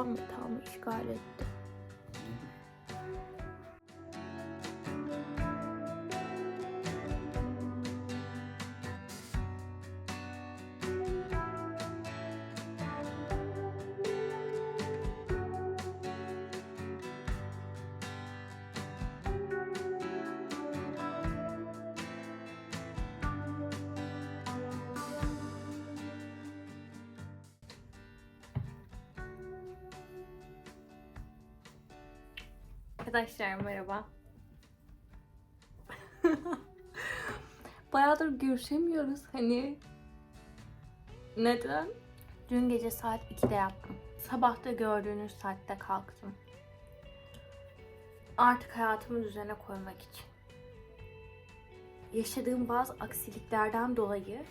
babam yatağımı işgal etti. Arkadaşlar merhaba. Bayağıdır görüşemiyoruz hani. Neden? Dün gece saat 2'de yaptım. Sabah da gördüğünüz saatte kalktım. Artık hayatımı düzene koymak için. Yaşadığım bazı aksiliklerden dolayı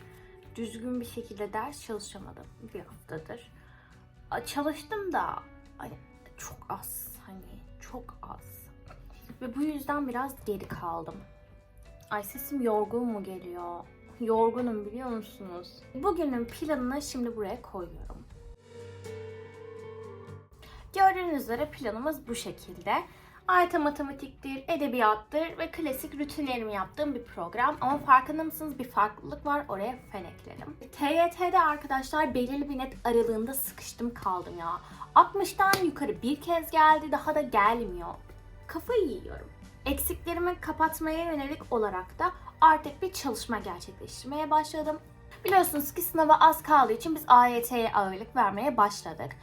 düzgün bir şekilde ders çalışamadım bir haftadır. Çalıştım da hani çok az hani çok az. Ve bu yüzden biraz geri kaldım. Ay sesim yorgun mu geliyor? Yorgunum biliyor musunuz? Bugünün planını şimdi buraya koyuyorum. Gördüğünüz üzere planımız bu şekilde. Ayta matematiktir, edebiyattır ve klasik rutinlerimi yaptığım bir program. Ama farkında mısınız bir farklılık var oraya fen ekledim. TYT'de arkadaşlar belirli bir net aralığında sıkıştım kaldım ya. 60'tan yukarı bir kez geldi daha da gelmiyor. Kafayı yiyorum. Eksiklerimi kapatmaya yönelik olarak da artık bir çalışma gerçekleştirmeye başladım. Biliyorsunuz ki sınava az kaldığı için biz AYT'ye ağırlık vermeye başladık.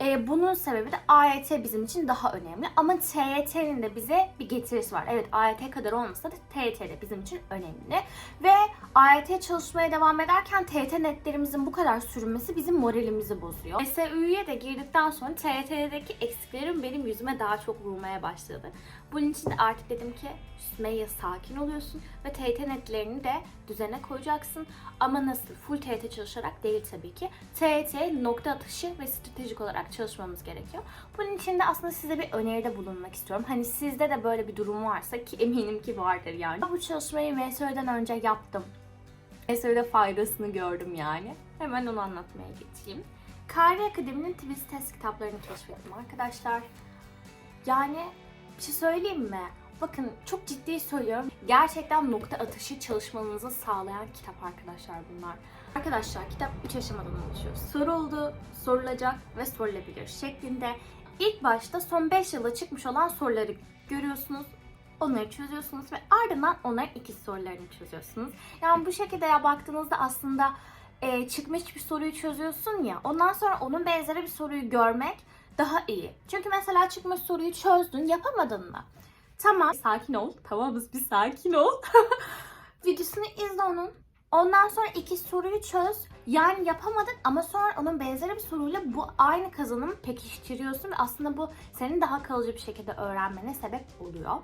Ee, bunun sebebi de AYT bizim için daha önemli. Ama TYT'nin de bize bir getirisi var. Evet AYT kadar olmasa da TYT de bizim için önemli. Ve AYT çalışmaya devam ederken TYT netlerimizin bu kadar sürünmesi bizim moralimizi bozuyor. SÜ'ye de girdikten sonra TYT'deki eksiklerim benim yüzüme daha çok vurmaya başladı. Bunun için de artık dedim ki Sümeyye sakin oluyorsun ve TYT netlerini de düzene koyacaksın. Ama nasıl? Full TYT çalışarak değil tabii ki. TYT nokta atışı ve stratejik olarak çalışmamız gerekiyor. Bunun için de aslında size bir öneride bulunmak istiyorum. Hani sizde de böyle bir durum varsa ki eminim ki vardır yani. Bu çalışmayı MSÖ'den önce yaptım. MSÖ'de faydasını gördüm yani. Hemen onu anlatmaya geçeyim. Kari Akademi'nin Twist test kitaplarını keşfettim arkadaşlar. Yani bir şey söyleyeyim mi? Bakın çok ciddi söylüyorum. Gerçekten nokta atışı çalışmanızı sağlayan kitap arkadaşlar bunlar. Arkadaşlar kitap 3 aşamadan oluşuyor. Soruldu, sorulacak ve sorulabilir şeklinde. İlk başta son 5 yılda çıkmış olan soruları görüyorsunuz. Onları çözüyorsunuz ve ardından onların iki sorularını çözüyorsunuz. Yani bu şekilde ya baktığınızda aslında e, çıkmış bir soruyu çözüyorsun ya. Ondan sonra onun benzeri bir soruyu görmek daha iyi. Çünkü mesela çıkmış soruyu çözdün, yapamadın mı? Tamam. Sakin ol. Tamamız bir sakin ol. Videosunu izle onun. Ondan sonra iki soruyu çöz. Yani yapamadın ama sonra onun benzeri bir soruyla bu aynı kazanımı pekiştiriyorsun ve aslında bu senin daha kalıcı bir şekilde öğrenmene sebep oluyor.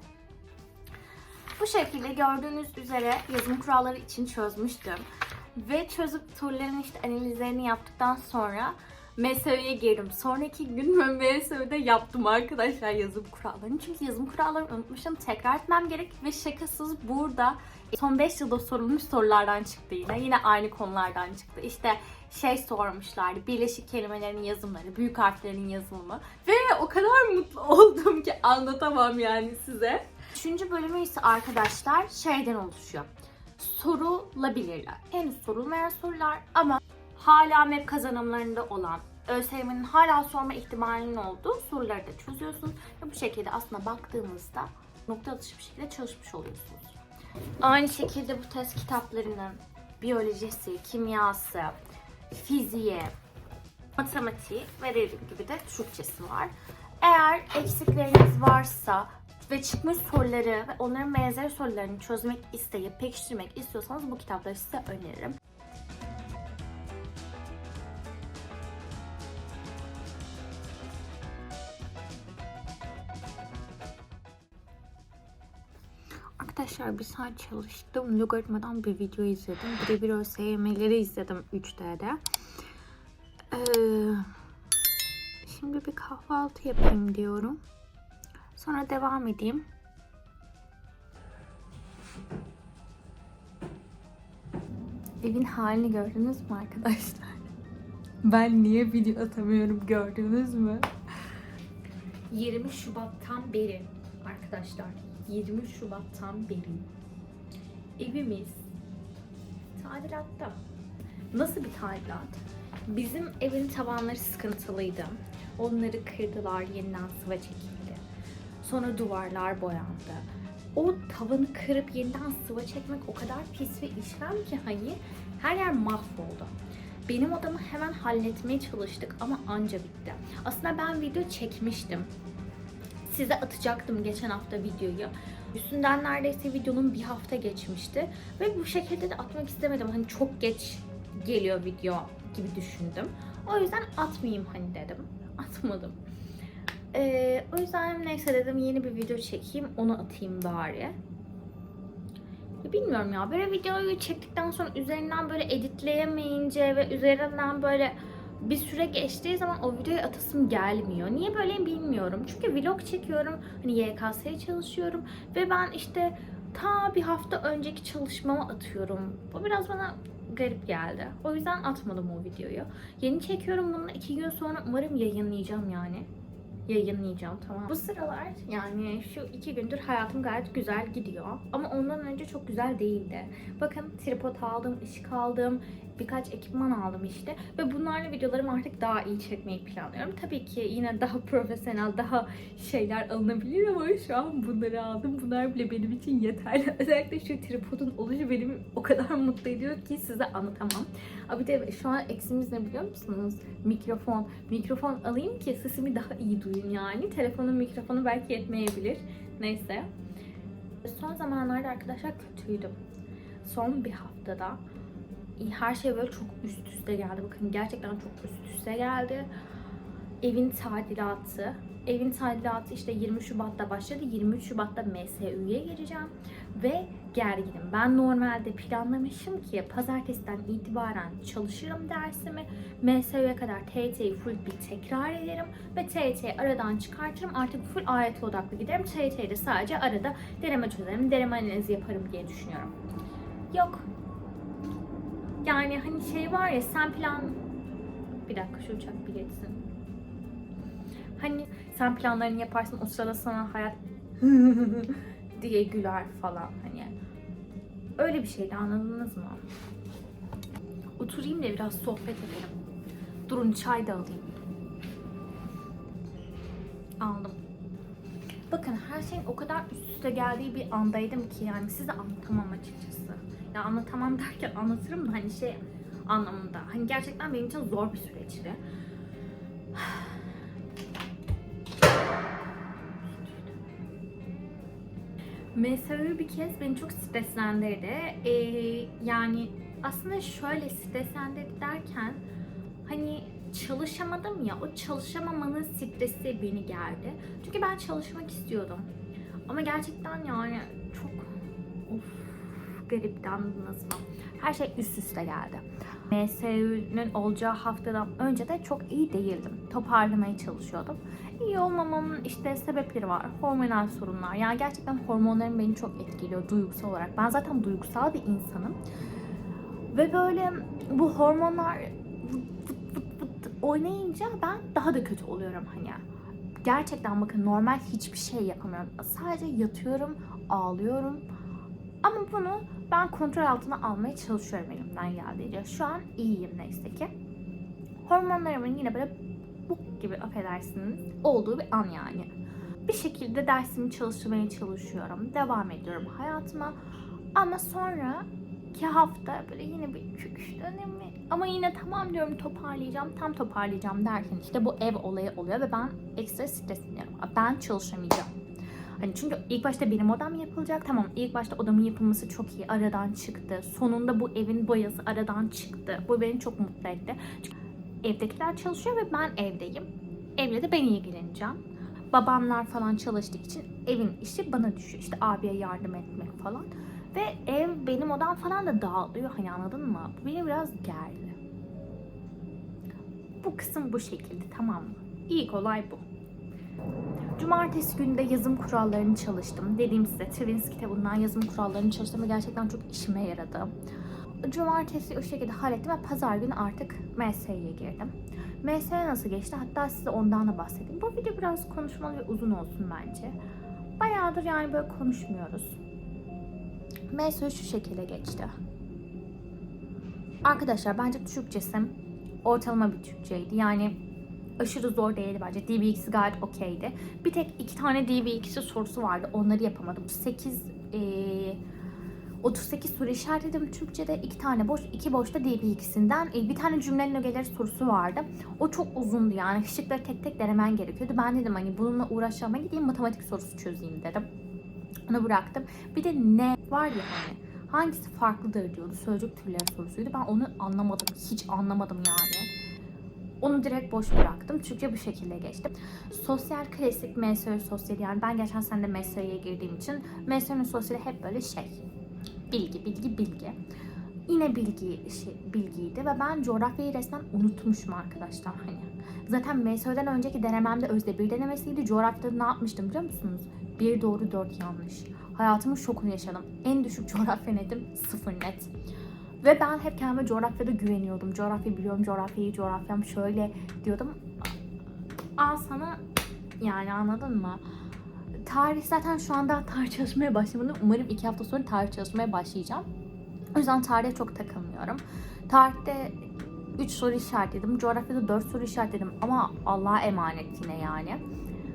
Bu şekilde gördüğünüz üzere yazım kuralları için çözmüştüm. Ve çözüp soruların işte analizlerini yaptıktan sonra MSÖ'ye girdim. Sonraki gün ben MSÖ'de yaptım arkadaşlar yazım kurallarını. Çünkü yazım kurallarını unutmuşum. Tekrar etmem gerek ve şakasız burada son 5 yılda sorulmuş sorulardan çıktı yine. Yine aynı konulardan çıktı. İşte şey sormuşlardı. Birleşik kelimelerin yazımları, büyük harflerin yazılımı. Ve o kadar mutlu oldum ki anlatamam yani size. Üçüncü bölümü ise arkadaşlar şeyden oluşuyor. Sorulabilirler. Henüz sorulmayan sorular ama hala MEP kazanımlarında olan ÖSYM'nin hala sorma ihtimalinin olduğu soruları da çözüyorsunuz. Ve bu şekilde aslında baktığınızda nokta atışı bir şekilde çalışmış oluyorsunuz. Aynı şekilde bu test kitaplarının biyolojisi, kimyası, fiziği, matematiği ve dediğim gibi de Türkçesi var. Eğer eksikleriniz varsa ve çıkmış soruları ve onların benzer sorularını çözmek isteyip pekiştirmek istiyorsanız bu kitapları size öneririm. Arkadaşlar bir saat çalıştım. Logaritmadan bir video izledim. Birebir ÖSYM'leri izledim 3D'de. Ee, şimdi bir kahvaltı yapayım diyorum. Sonra devam edeyim. Evin halini gördünüz mü arkadaşlar? Ben niye video atamıyorum gördünüz mü? 20 Şubat'tan beri arkadaşlar 20 Şubat'tan beri evimiz tadilatta. Nasıl bir tadilat? Bizim evin tavanları sıkıntılıydı. Onları kırdılar, yeniden sıva çekildi. Sonra duvarlar boyandı. O tavanı kırıp yeniden sıva çekmek o kadar pis ve işlem ki hani her yer mahvoldu. Benim odamı hemen halletmeye çalıştık ama anca bitti. Aslında ben video çekmiştim. Size atacaktım geçen hafta videoyu. Üstünden neredeyse videonun bir hafta geçmişti. Ve bu şekilde de atmak istemedim. Hani çok geç geliyor video gibi düşündüm. O yüzden atmayayım hani dedim. Atmadım. Ee, o yüzden neyse dedim yeni bir video çekeyim onu atayım bari. Bilmiyorum ya böyle videoyu çektikten sonra üzerinden böyle editleyemeyince ve üzerinden böyle bir süre geçtiği zaman o videoyu atasım gelmiyor. Niye böyle bilmiyorum. Çünkü vlog çekiyorum. Hani YKS'ye çalışıyorum. Ve ben işte ta bir hafta önceki çalışmamı atıyorum. Bu biraz bana garip geldi. O yüzden atmadım o videoyu. Yeni çekiyorum bunu iki gün sonra umarım yayınlayacağım yani. Yayınlayacağım tamam. Bu sıralar yani şu iki gündür hayatım gayet güzel gidiyor. Ama ondan önce çok güzel değildi. Bakın tripod aldım, ışık aldım, birkaç ekipman aldım işte. Ve bunlarla videolarımı artık daha iyi çekmeyi planlıyorum. Tabii ki yine daha profesyonel, daha şeyler alınabilir ama şu an bunları aldım. Bunlar bile benim için yeterli. Özellikle şu tripodun oluşu beni o kadar mutlu ediyor ki size anlatamam. Abi de şu an eksimiz ne biliyor musunuz? Mikrofon. Mikrofon alayım ki sesimi daha iyi duyun yani. Telefonun mikrofonu belki yetmeyebilir. Neyse. Son zamanlarda arkadaşlar kötüydüm. Son bir haftada her şey böyle çok üst üste geldi. Bakın gerçekten çok üst üste geldi. Evin tadilatı. Evin tadilatı işte 20 Şubat'ta başladı. 23 Şubat'ta MSÜ'ye gireceğim. Ve gerginim. Ben normalde planlamışım ki pazartesiden itibaren çalışırım dersimi. MSÜ'ye kadar TYT'yi full bir tekrar ederim. Ve TYT'yi aradan çıkartırım. Artık full AYT odaklı giderim. TYT'yi de sadece arada deneme çözerim, deneme analizi yaparım diye düşünüyorum. Yok. Yani hani şey var ya sen plan... Bir dakika şu uçak bir geçsin. Hani sen planlarını yaparsın o sırada sana hayat diye güler falan. Öyle bir şeydi anladınız mı? Oturayım da biraz sohbet edelim. Durun çay da alayım. Aldım. Bakın her şeyin o kadar üst üste geldiği bir andaydım ki yani size anlatamam açıkçası. Ya anlatamam derken anlatırım da hani şey anlamında. Hani gerçekten benim için zor bir süreçti. MSÜ bir kez beni çok streslendirdi. Ee, yani aslında şöyle streslendirdi derken hani çalışamadım ya o çalışamamanın stresi beni gerdi. Çünkü ben çalışmak istiyordum. Ama gerçekten yani çok of garipti anladınız mı? Her şey üst üste geldi. MSÜ'nün olacağı haftadan önce de çok iyi değildim. Toparlamaya çalışıyordum. İyi olmamamın işte sebepleri var. Hormonal sorunlar. Yani gerçekten hormonlarım beni çok etkiliyor duygusal olarak. Ben zaten duygusal bir insanım. Ve böyle bu hormonlar vıt vıt vıt oynayınca ben daha da kötü oluyorum hani. Gerçekten bakın normal hiçbir şey yapamıyorum. Sadece yatıyorum, ağlıyorum. Ama bunu ben kontrol altına almaya çalışıyorum elimden geldiğince. Şu an iyiyim neyse ki. Hormonlarımın yine böyle buk gibi affedersiniz olduğu bir an yani. Bir şekilde dersimi çalışmaya çalışıyorum. Devam ediyorum hayatıma. Ama sonra iki hafta böyle yine bir çöküş dönemi. Ama yine tamam diyorum toparlayacağım, tam toparlayacağım derken işte bu ev olayı oluyor ve ben ekstra stresleniyorum. Ben çalışamayacağım. Hani çünkü ilk başta benim odam yapılacak. Tamam ilk başta odamın yapılması çok iyi. Aradan çıktı. Sonunda bu evin boyası aradan çıktı. Bu beni çok mutlu etti. Çünkü evdekiler çalışıyor ve ben evdeyim. Evle de ben ilgileneceğim. Babamlar falan çalıştığı için evin işi bana düşüyor. İşte abiye yardım etmek falan. Ve ev benim odam falan da dağılıyor. Hani anladın mı? Bu beni biraz gerdi. Bu kısım bu şekilde tamam mı? İlk olay bu. Cumartesi günü de yazım kurallarını çalıştım. Dediğim size Twins kitabından yazım kurallarını çalıştım ve gerçekten çok işime yaradı. cumartesi o şekilde hallettim ve pazar günü artık MS'ye girdim. MS nasıl geçti? Hatta size ondan da bahsedeyim. Bu video biraz konuşmalı ve uzun olsun bence. Bayağıdır yani böyle konuşmuyoruz. MS şu şekilde geçti. Arkadaşlar bence Türkçesi ortalama bir Türkçeydi. Yani aşırı zor değildi bence. DB2'si gayet okeydi. Bir tek iki tane DB2'si sorusu vardı. Onları yapamadım. 8 eee 38 soru işaretledim Türkçe'de. iki tane boş, iki boşta DB2'sinden. E, bir tane cümlenin ögeleri sorusu vardı. O çok uzundu yani. Şıkları tek tek denemen gerekiyordu. Ben dedim hani bununla uğraşacağıma gideyim matematik sorusu çözeyim dedim. Onu bıraktım. Bir de ne var ya hani hangisi farklıdır diyordu. Sözcük türleri sorusuydu. Ben onu anlamadım. Hiç anlamadım yani. Onu direkt boş bıraktım. Türkçe bu şekilde geçtim. Sosyal klasik MSÖ sosyal yani ben geçen sene de MSÖ'ye girdiğim için MSÖ'nün sosyali hep böyle şey bilgi bilgi bilgi. Yine bilgi şey, bilgiydi ve ben coğrafyayı resmen unutmuşum arkadaşlar hani. Zaten MSÖ'den önceki denememde özde bir denemesiydi. Coğrafyada ne yapmıştım biliyor musunuz? Bir doğru dört yanlış. Hayatımın şokunu yaşadım. En düşük coğrafya netim sıfır net. Ve ben hep kendime coğrafyada güveniyordum. Coğrafya biliyorum, coğrafyayı, coğrafyam şöyle diyordum. Al sana yani anladın mı? Tarih zaten şu anda tarih çalışmaya başlamadım. Umarım iki hafta sonra tarih çalışmaya başlayacağım. O yüzden tarihe çok takılmıyorum. Tarihte 3 soru işaretledim. Coğrafyada 4 soru işaretledim. Ama Allah'a emanet yine yani.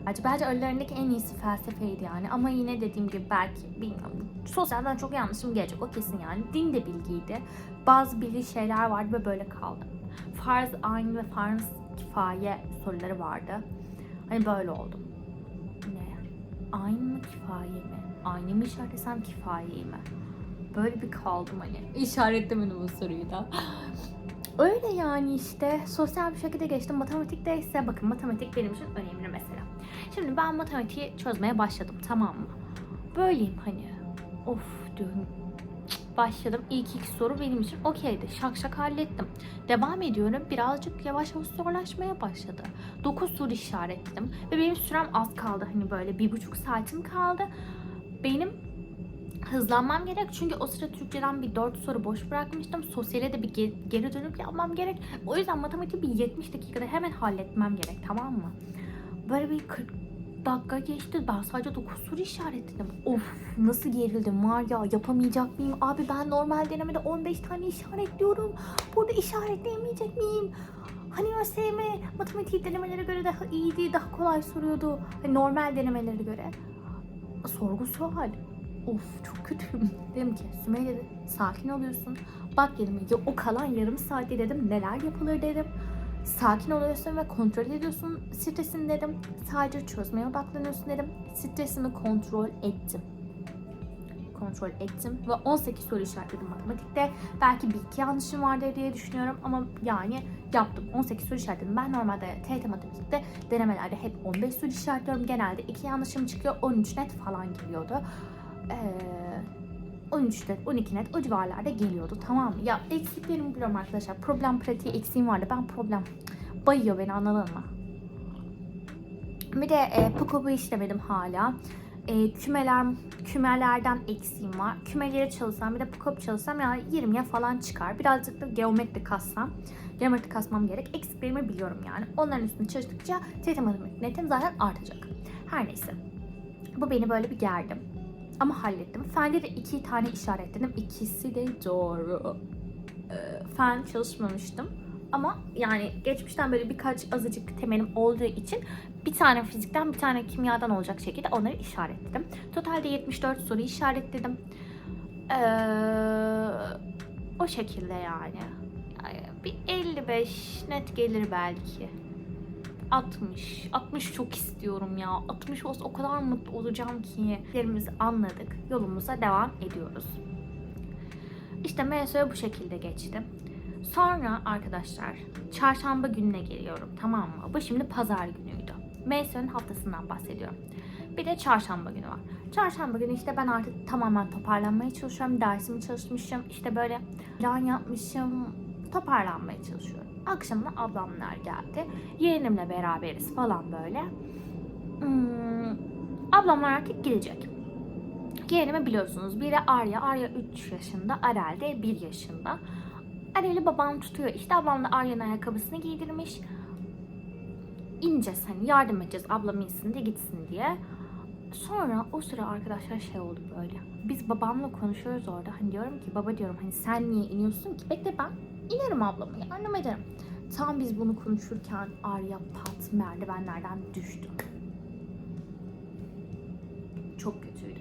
Bence, bence aralarındaki en iyisi felsefeydi yani. Ama yine dediğim gibi belki bilmiyorum. Sosyalden çok yanlışım gelecek o kesin yani. Din de bilgiydi. Bazı bilgi şeyler vardı ve böyle kaldım. Farz aynı ve farz kifaye soruları vardı. Hani böyle oldum. Ne? Aynı mı kifaye mi? Aynı mı işaretlesem kifayeyi mi? Böyle bir kaldım hani. İşaretlemedim o soruyu da. Öyle yani işte sosyal bir şekilde geçtim. Matematikte ise bakın matematik benim için önemli mesela. Şimdi ben matematiği çözmeye başladım tamam mı? Böyleyim hani. Of diyorum. Başladım. İlk iki soru benim için okeydi. Şak şak hallettim. Devam ediyorum. Birazcık yavaş yavaş zorlaşmaya başladı. 9 soru işaretledim. Ve benim sürem az kaldı. Hani böyle bir buçuk saatim kaldı. Benim hızlanmam gerek çünkü o sıra Türkçeden bir 4 soru boş bırakmıştım. Sosyale de bir ge- geri dönüp yapmam gerek. O yüzden matematiği bir 70 dakikada hemen halletmem gerek tamam mı? Böyle bir 40 dakika geçti. Ben sadece 9 soru işaretledim. Of nasıl gerildim var ya yapamayacak mıyım? Abi ben normal denemede 15 tane işaretliyorum. Burada işaretleyemeyecek miyim? Hani ÖSYM matematik denemelere göre daha iyiydi, daha kolay soruyordu. Hani normal denemelere göre. Sorgu sual. Of çok kötüyüm. Dedim ki Sümeyye dedi sakin oluyorsun. Bak dedim o kalan yarım saatte dedim neler yapılır dedim. Sakin oluyorsun ve kontrol ediyorsun stresini dedim. Sadece çözmeye odaklanıyorsun dedim. Stresini kontrol ettim. Kontrol ettim ve 18 soru işaretledim matematikte. Belki bir iki yanlışım vardır diye düşünüyorum ama yani yaptım. 18 soru işaretledim. Ben normalde TYT matematikte denemelerde hep 15 soru işaretliyorum. Genelde iki yanlışım çıkıyor. 13 net falan geliyordu. Ee, 13 net, 12 net o civarlarda geliyordu tamam mı? Ya eksiklerimi biliyorum arkadaşlar. Problem pratiği eksiğim vardı. Ben problem bayıyor beni anladın mı? Bir de e, PUKOB'u işlemedim hala. E, kümeler kümelerden eksiğim var. Kümeleri çalışsam bir de PUKOB çalışsam yani 20'ye falan çıkar. Birazcık da geometri kassam. Geometri kasmam gerek. Eksiklerimi biliyorum yani. Onların üstüne çalıştıkça TET matematik netim zaten artacak. Her neyse. Bu beni böyle bir gerdim. Ama hallettim. Fende de iki tane işaretledim. İkisi de doğru. Ee, fen çalışmamıştım. Ama yani geçmişten böyle birkaç azıcık temelim olduğu için bir tane fizikten bir tane kimyadan olacak şekilde onları işaretledim. Totalde 74 soru işaretledim. Ee, o şekilde yani. Bir 55 net gelir belki. 60. 60 çok istiyorum ya. 60 olsa o kadar mutlu olacağım ki. Yerimizi anladık. Yolumuza devam ediyoruz. İşte MSÖ bu şekilde geçti. Sonra arkadaşlar çarşamba gününe geliyorum tamam mı? Bu şimdi pazar günüydü. MSÖ'nün haftasından bahsediyorum. Bir de çarşamba günü var. Çarşamba günü işte ben artık tamamen toparlanmaya çalışıyorum. Dersimi çalışmışım. işte böyle plan yapmışım. Toparlanmaya çalışıyorum. Akşamına ablamlar geldi. Yeğenimle beraberiz falan böyle. Hmm, ablamlar artık gidecek. Yeğenimi biliyorsunuz. Biri Arya. Arya 3 yaşında. Arel de 1 yaşında. Arel'i babam tutuyor. İşte ablam da Arya'nın ayakkabısını giydirmiş. İneceğiz hani yardım edeceğiz ablam insin de gitsin diye. Sonra o sıra arkadaşlar şey oldu böyle. Biz babamla konuşuyoruz orada. Hani diyorum ki baba diyorum hani sen niye iniyorsun ki? Bekle ben inerim ablamı yardım ederim. Tam biz bunu konuşurken Arya pat merdivenlerden düştü. Çok kötüydü.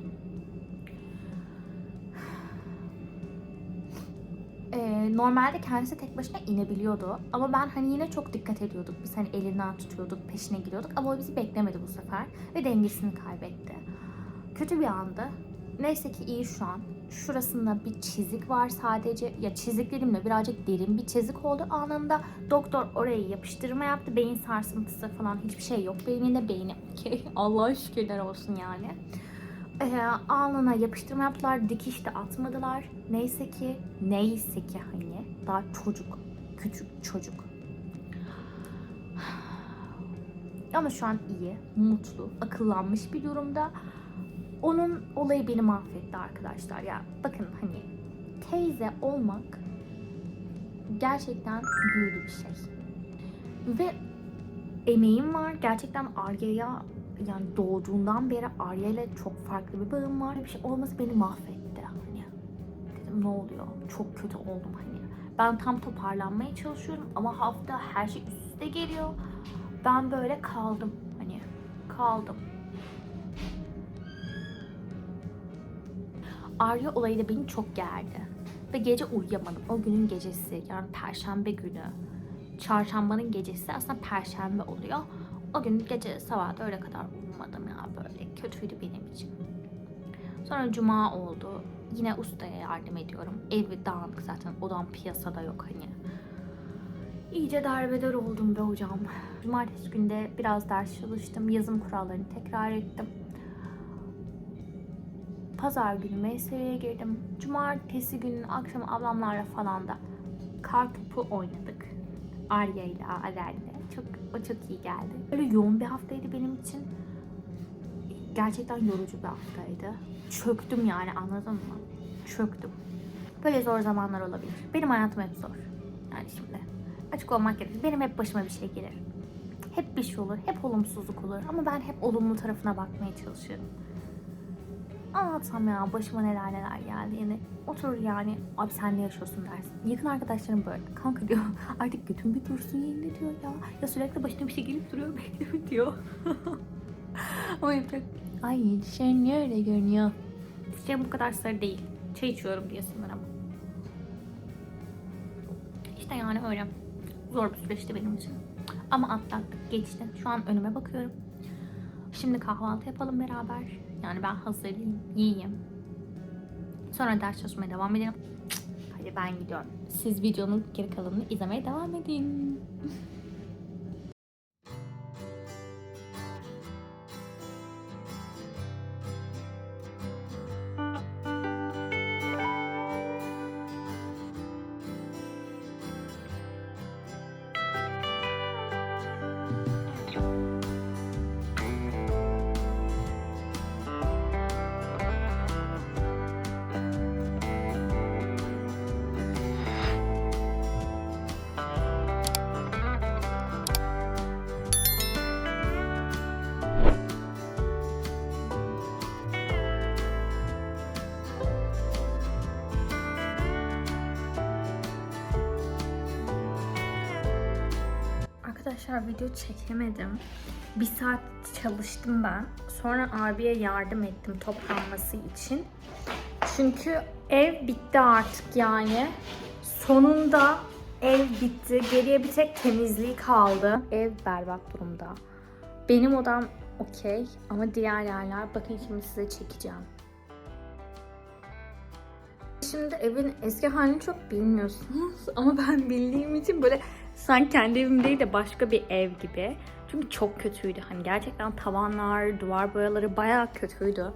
Normalde kendisi tek başına inebiliyordu. Ama ben hani yine çok dikkat ediyorduk. Biz hani elinden tutuyorduk, peşine gidiyorduk. Ama o bizi beklemedi bu sefer. Ve dengesini kaybetti. Kötü bir andı. Neyse ki iyi şu an. Şurasında bir çizik var sadece. Ya çizik dediğimde birazcık derin bir çizik oldu anında. Doktor orayı yapıştırma yaptı. Beyin sarsıntısı falan hiçbir şey yok. Beyninde beyni okey. Allah'a şükürler olsun yani. Ee, alnına yapıştırma yaptılar. Dikiş de atmadılar. Neyse ki, neyse ki hani daha çocuk. Küçük çocuk. Ama şu an iyi, mutlu, akıllanmış bir durumda. Onun olayı beni mahvetti arkadaşlar. Ya bakın hani teyze olmak gerçekten büyülü bir şey. Ve emeğim var. Gerçekten Arya'ya yani doğduğundan beri Arya ile çok farklı bir bağım var. Bir şey olması beni mahvetti. Hani dedim ne oluyor? Çok kötü oldum hani. Ben tam toparlanmaya çalışıyorum ama hafta her şey üst üste geliyor. Ben böyle kaldım. Hani kaldım. Arya olayı da beni çok gerdi. Ve gece uyuyamadım. O günün gecesi yani perşembe günü. Çarşambanın gecesi aslında perşembe oluyor. O gün gece sabah da öyle kadar uyumadım ya böyle kötüydü benim için. Sonra cuma oldu. Yine ustaya yardım ediyorum. Evi dağınık zaten odam piyasada yok hani. İyice derbeder oldum be hocam. Cumartesi günde biraz ders çalıştım. Yazım kurallarını tekrar ettim. Pazar günü mesleğe girdim. Cumartesi günü akşam ablamlarla falan da kar topu oynadık. Arya ile Arel'le. Çok, o çok iyi geldi. Böyle yoğun bir haftaydı benim için. Gerçekten yorucu bir haftaydı. Çöktüm yani anladın mı? Çöktüm. Böyle zor zamanlar olabilir. Benim hayatım hep zor. Yani şimdi açık olmak gerekir. Benim hep başıma bir şey gelir. Hep bir şey olur, hep olumsuzluk olur. Ama ben hep olumlu tarafına bakmaya çalışıyorum. Anlatsam ya başıma neler neler geldi. Yani oturur yani abi sen ne yaşıyorsun dersin. Yakın arkadaşlarım böyle. Kanka diyor artık götün bir dursun yerinde diyor ya. Ya sürekli başına bir şey gelip duruyor bekleme diyor. Ama yapacak. Ay şey niye öyle görünüyor? Şey bu kadar sarı değil. Çay içiyorum diye sanırım. İşte yani öyle. Zor bir süreçti benim için. Ama atlattık geçti. Şu an önüme bakıyorum. Şimdi kahvaltı yapalım beraber. Yani ben hazırlayayım, yiyeyim. Sonra ders çalışmaya devam edelim. Hadi ben gidiyorum. Siz videonun geri kalanını izlemeye devam edin. Arkadaşlar video çekemedim. Bir saat çalıştım ben. Sonra abiye yardım ettim toplanması için. Çünkü ev bitti artık yani. Sonunda ev bitti. Geriye bir tek temizliği kaldı. Ev berbat durumda. Benim odam okey ama diğer yerler bakın şimdi size çekeceğim. Şimdi evin eski halini çok bilmiyorsunuz ama ben bildiğim için böyle sanki kendi evim değil de başka bir ev gibi. Çünkü çok kötüydü. Hani gerçekten tavanlar, duvar boyaları bayağı kötüydü.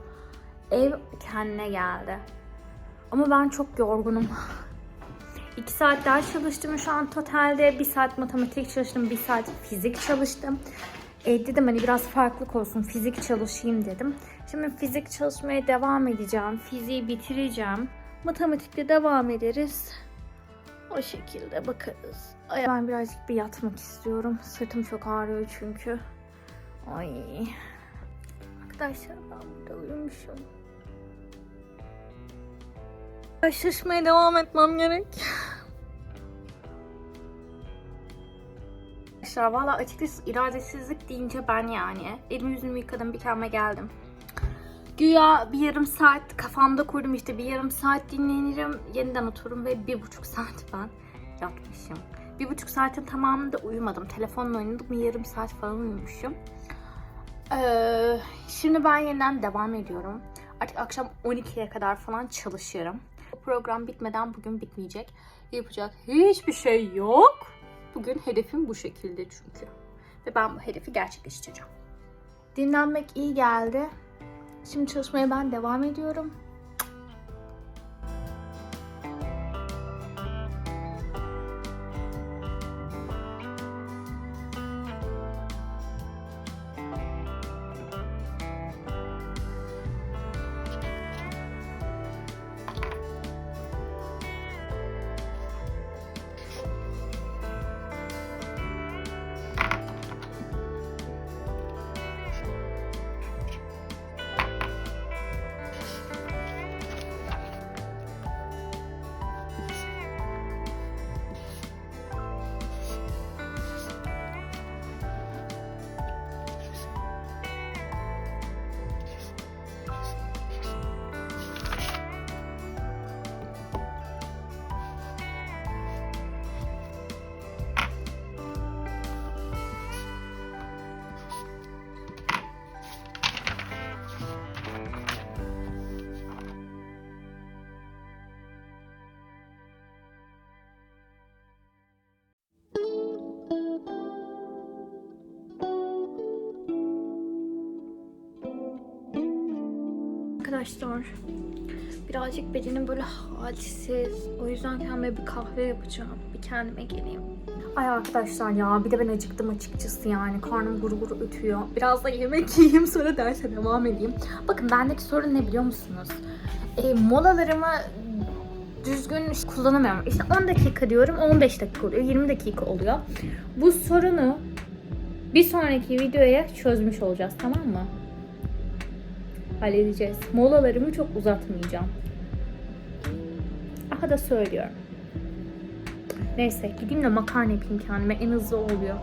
Ev kendine geldi. Ama ben çok yorgunum. İki saat ders çalıştım şu an totalde. Bir saat matematik çalıştım, bir saat fizik çalıştım. E, dedim hani biraz farklılık olsun, fizik çalışayım dedim. Şimdi fizik çalışmaya devam edeceğim. Fiziği bitireceğim. Matematikte devam ederiz. O şekilde bakarız. Ben birazcık bir yatmak istiyorum. Sırtım çok ağrıyor çünkü. Ay. Arkadaşlar ben burada uyumuşum. Çalışmaya devam etmem gerek. Arkadaşlar valla açıkçası iradesizlik deyince ben yani. Elimi yüzümü yıkadım bir kendime geldim. Güya bir yarım saat kafamda kurdum işte bir yarım saat dinlenirim yeniden otururum ve bir buçuk saat ben yatmışım. Bir buçuk saatin tamamında uyumadım. Telefonla oynadım yarım saat falan uyumuşum. Ee, şimdi ben yeniden devam ediyorum. Artık akşam 12'ye kadar falan çalışıyorum. Bu program bitmeden bugün bitmeyecek. Yapacak hiçbir şey yok. Bugün hedefim bu şekilde çünkü. Ve ben bu hedefi gerçekleştireceğim. Dinlenmek iyi geldi. Şimdi çalışmaya ben devam ediyorum. Arkadaşlar birazcık bedenim böyle halsiz. O yüzden kendime bir kahve yapacağım. Bir kendime geleyim. Ay arkadaşlar ya bir de ben acıktım açıkçası yani. Karnım guru guru ötüyor. Biraz da yemek yiyeyim sonra derse devam edeyim. Bakın bendeki sorun ne biliyor musunuz? E, molalarımı düzgün kullanamıyorum. İşte 10 dakika diyorum 15 dakika oluyor. 20 dakika oluyor. Bu sorunu bir sonraki videoya çözmüş olacağız tamam mı? Halledeceğiz. Molalarımı çok uzatmayacağım. Aha da söylüyorum. Neyse gideyim de makarna yapayım kendime en hızlı oluyor.